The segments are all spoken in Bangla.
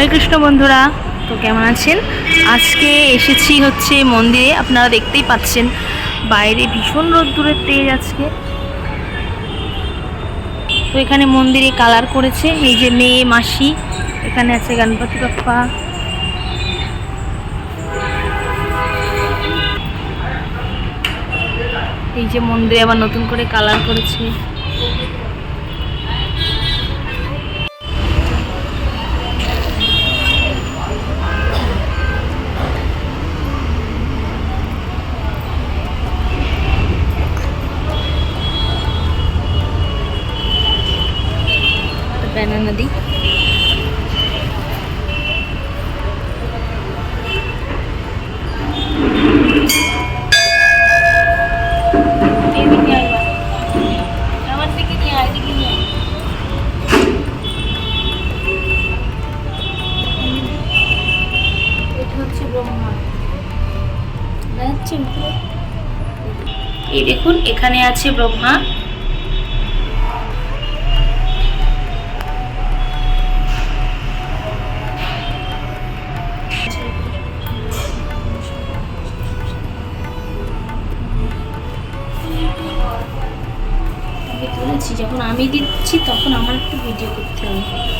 হরে কৃষ্ণ বন্ধুরা, তো কেমন আছেন? আজকে এসেছি হচ্ছে মন্দিরে, আপনারা দেখতেই পাচ্ছেন। বাইরে ভীষণ রোদ্দুরের তেজ আজকে। তো এখানে মন্দিরে কালার করেছে, এই যে মেয়ে, মাসি, এখানে আছে গণপতি বাপ্পা। এই যে মন্দিরে আবার নতুন করে কালার করেছে। এই দেখুন, এখানে আছে ব্রহ্মা। তুলেছি, যখন আমি দিচ্ছি, তখন আমার একটু ভিডিও করতে হবে।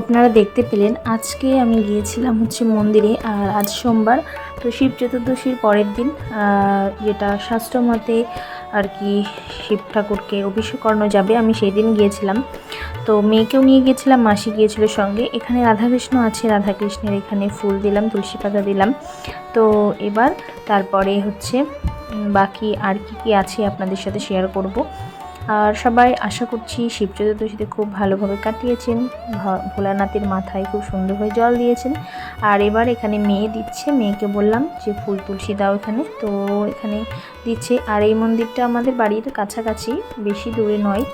আপনারা দেখতে পেলেন, আজকে আমি গিয়েছিলাম হচ্ছে মন্দিরে, আর আজ সোমবার, তো শিব চতুর্দশীর পরের দিন যেটা শাস্ত্র মতে আর কি শিব ঠাকুরকে অভিষেক করানো যাবে, আমি সেই দিন গিয়েছিলাম। তো মেয়েকেও নিয়ে গিয়েছিলাম, মাসি গিয়েছিল সঙ্গে। এখানে রাধাকৃষ্ণ আছে, রাধাকৃষ্ণের এখানে ফুল দিলাম, তুলসী পাতা দিলাম। তো এবার তারপরে হচ্ছে বাকি আর কি কি আছে আপনাদের সাথে শেয়ার করব। আর সবাই আশা করছি শিব চতুর্দশীতে খুব ভালোভাবে কাটিয়েছেন। ভোলানাথের মাথায় খুব সুন্দরভাবে জল দিয়েছেন। আর এবার এখানে মেয়ে দিচ্ছে, মেয়েকে বললাম যে ফুল তুলসী দাও এখানে। তো এখানে দিচ্ছে, আর এই মন্দিরটা আমাদের বাড়ির কাছাকাছি, বেশি দূরে নয়।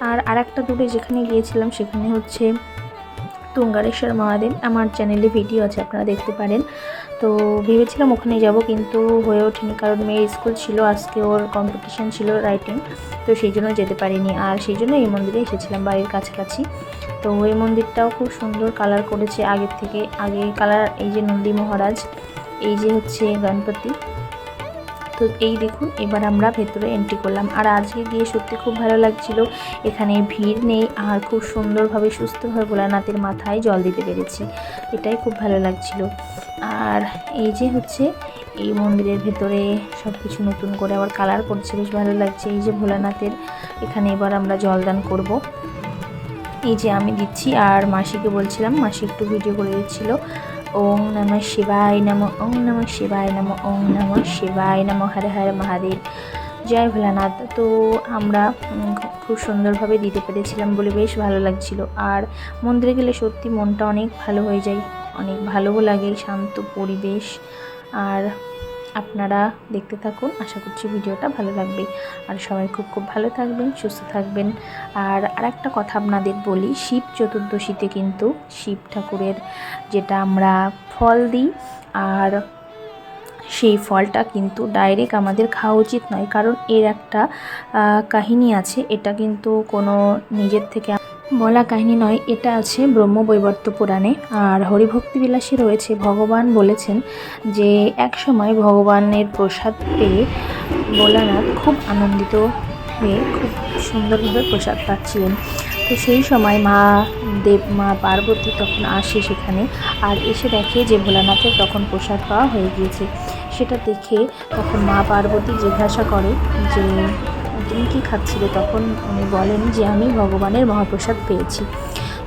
আর আরেকটা দূরে যেখানে গিয়েছিলাম সেখানে হচ্ছে তুঙ্গারেশ্বর মহাদেব। আমার চ্যানেলে ভিডিও আছে, আপনারা দেখতে পারেন। তো ভেবেছিলাম ওখানে যাব, কিন্তু হয়ে ওঠেনি কারণ মেয়ের স্কুল ছিল, আজকে ওর কম্পিটিশান ছিল রাইটিং তো সেই জন্য যেতে পারিনি। আর সেই জন্য এই মন্দিরে এসেছিলাম, বাড়ির কাছাকাছি। তো এই মন্দিরটাও খুব সুন্দর কালার করেছে আগের থেকে, আগে কালার এই যে নন্দী মহারাজ, এই যে হচ্ছে গণপতি। তো এই দেখুন, এবার আমরা ভেতরে এন্ট্রি করলাম। আর আজকে গিয়ে সত্যি খুব ভালো লাগছিল। এখানে ভিড় নেই আর খুব সুন্দরভাবে সুস্থভাবে ভোলানাথের মাথায় জল দিতে পেরেছি। এটাই খুব ভালো লাগছিল। আর এই যে হচ্ছে, এই মন্দিরের ভেতরে সব কিছু নতুন করে আবার কালার করছে বেশ ভালো লাগছে। এই যে ভোলানাথের, এখানে এবার আমরা জলদান করব। এই যে আমি দিচ্ছি, আর মাসিকে বলছিলাম, মাসি একটু ভিডিও করে দিচ্ছিল। ওং নম শিবায় নম, ওং নম শিবায় নম, ওং নম শিবায় নম, হরে হরে মহাদেব। জয় ভোলানাথ। তো আমরা খুব সুন্দরভাবে দিতে পেরেছিলাম বলে বেশ ভালো লাগছিল। আর মন্দিরে গেলে সত্যি মনটা অনেক ভালো হয়ে যায়। অনেক ভালোও লাগে, শান্ত পরিবেশ। আর আপনারা দেখতে থাকুন। আশা করছি ভিডিওটা ভালো লাগবে। আর সবাই খুব খুব ভালো থাকবেন, সুস্থ থাকবেন। আর আরেকটা কথা আপনাদের বলি, শিব চতুর্দশীতে কিন্তু শিব ঠাকুরের যেটা আমরা ফল দিই, আর সেই ফলটা কিন্তু ডাইরেক্ট আমাদের খাওয়া উচিত নয়। কারণ এর একটা কাহিনী আছে, এটা কিন্তু কোনো নিজের থেকে বলা কাহিনী নয়, এটা আছে ব্রহ্ম ব্রহ্মবৈবর্ত পুরাণে। আর হরিভক্তি বিলাসে রয়েছে, ভগবান বলেছেন যে এক সময় ভগবানের প্রসাদ পেয়ে ভোলানাথ খুব আনন্দিত হয়ে খুব সুন্দরভাবে প্রসাদ পাচ্ছিলেন। তো সেই সময় মা দেব, মা পার্বতী তখন আসে সেখানে আর এসে দেখে যে ভোলানাথের তখন প্রসাদ পাওয়া হয়ে গিয়েছে। সেটা দেখে তখন মা পার্বতী জিজ্ঞাসা করে যে তুমি কি খাচ্ছিলে? তখন উনি বলেন যে, আমি ভগবানের মহাপ্রসাদ পেয়েছি।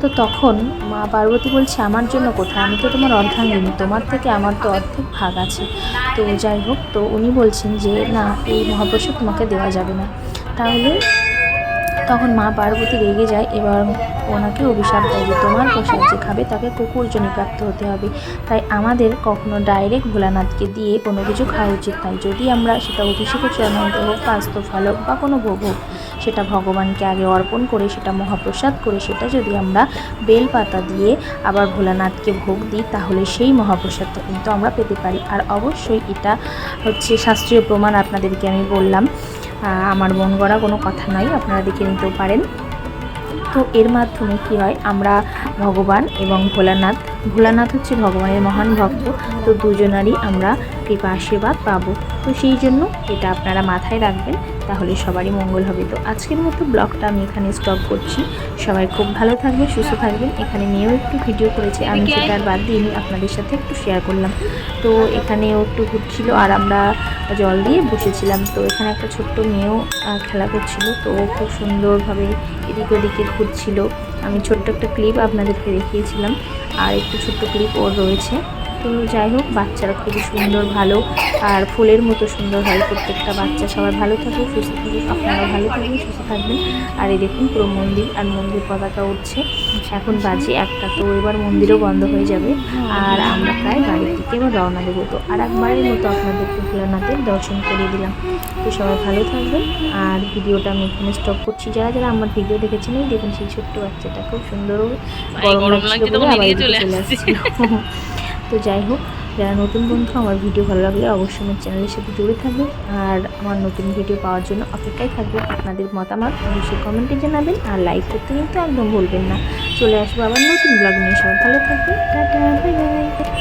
তো তখন মা পার্বতী বলছে, আমার জন্য কোথায়? আমি তো তোমার অর্ধাঙ্গিনী। তোমার থেকে আমার তো অর্ধেক ভাগ আছে। তো যাই হোক, তো উনি বলছেন যে, না, এই মহাপ্রসাদ তোমাকে দেওয়া যাবে না। তাহলে তখন মা পার্বতী রেগে যায় এবার ওনাকে অভিশাপ দেয় যে তোমার প্রসাদ যে খাবে তাকে কুকুর প্রাপ্ত হতে হবে। তাই আমাদের কখনো ডাইরেক্ট ভোলানাথকে দিয়ে কোনো কিছু খাওয়া উচিত নয়। যদি আমরা সেটা অভিষেকের চরণান্ত হোক পাস্ত ফল হোক বা কোনো ভোগ হোক, সেটা ভগবানকে আগে অর্পণ করে, সেটা মহাপ্রসাদ করে, সেটা যদি আমরা বেলপাতা দিয়ে আবার ভোলানাথকে ভোগ দিই, তাহলে সেই মহাপ্রসাদটা কিন্তু আমরা পেতে পারি। আর অবশ্যই এটা হচ্ছে শাস্ত্রীয় প্রমাণ আপনাদেরকে আমি বললাম। আমার মন গড়া কোনো কথা নয় আপনারা দেখে নিতেও পারেন। তো এর মাধ্যমে কি হয়, আমরা ভগবান এবং ভোলানাথ ভোলানাথ হচ্ছে ভগবানের মহান ভক্ত তো দুজনারই আমরা কৃপা আশীর্বাদ পাবো। তো সেই জন্য এটা আপনারা মাথায় রাখবেন তাহলে সবারই মঙ্গল হবে। তো আজকের মতো ব্লগটা আমি এখানে স্টপ করছি। সবাই খুব ভালো থাকবেন সুস্থ থাকবেন। এখানে মেয়েও একটু ভিডিও করেছে আমি সেটা আর বাদ দিইনি আপনাদের সাথে একটু শেয়ার করলাম। তো এখানেও একটু ঘুরছিল আর আমরা জল দিয়ে বসেছিলাম। তো এখানে একটা ছোট্ট মেয়েও খেলা করছিল তো খুব সুন্দরভাবে এদিক ওদিকে ঘুরছিল। আমি ছোট্ট একটা ক্লিপ আপনাদেরকে দেখিয়েছিলাম, আর একটু ছোট্ট ক্লিপ ওর রয়েছে। তো যাই হোক, বাচ্চারা খুবই সুন্দর, ভালো, আর ফুলের মতো সুন্দর হয়। প্রত্যেকটা বাচ্চা সবাই ভালো থাকুক সুস্থ থাকুক আপনারাও ভালো থাকবেন, সুস্থ থাকবেন। আর এই দেখুন, পুরো মন্দির আর মন্দির পতাকা উঠছে। এখন বাজে একটা, তো এবার মন্দিরও বন্ধ হয়ে যাবে। আর আমরা প্রায় বাড়ির এবার রওনা দেবো তো। আর একবারের মতো আপনাদেরকে ভোলানাথের দর্শন করিয়ে দিলাম। তো সবাই ভালো থাকবেন। আর ভিডিওটা আমি এখানে স্টপ করছি। যারা যারা আমার ভিডিও দেখেছেন এই দেখুন সেই ছোট্ট বাচ্চাটা খুব সুন্দর ভাই, গরম লাগছিল বলে আবার চলে আসছিল। তো যাই হোক যারা নতুন বন্ধু আমার ভিডিও ভালো লাগলে অবশ্যই আমার চ্যানেলের সাথে জুড়ে থাকবেন। আর আমার নতুন ভিডিও পাওয়ার জন্য অপেক্ষায় থাকবে আপনাদের মতামত। অবশ্যই কমেন্টে জানাবেন আর লাইক করতে কিন্তু একদম ভুলবেন না। চলে আসব আবার নতুন ব্লগ নিয়ে। সবাই ভালো থাকবেন। Tata bye bye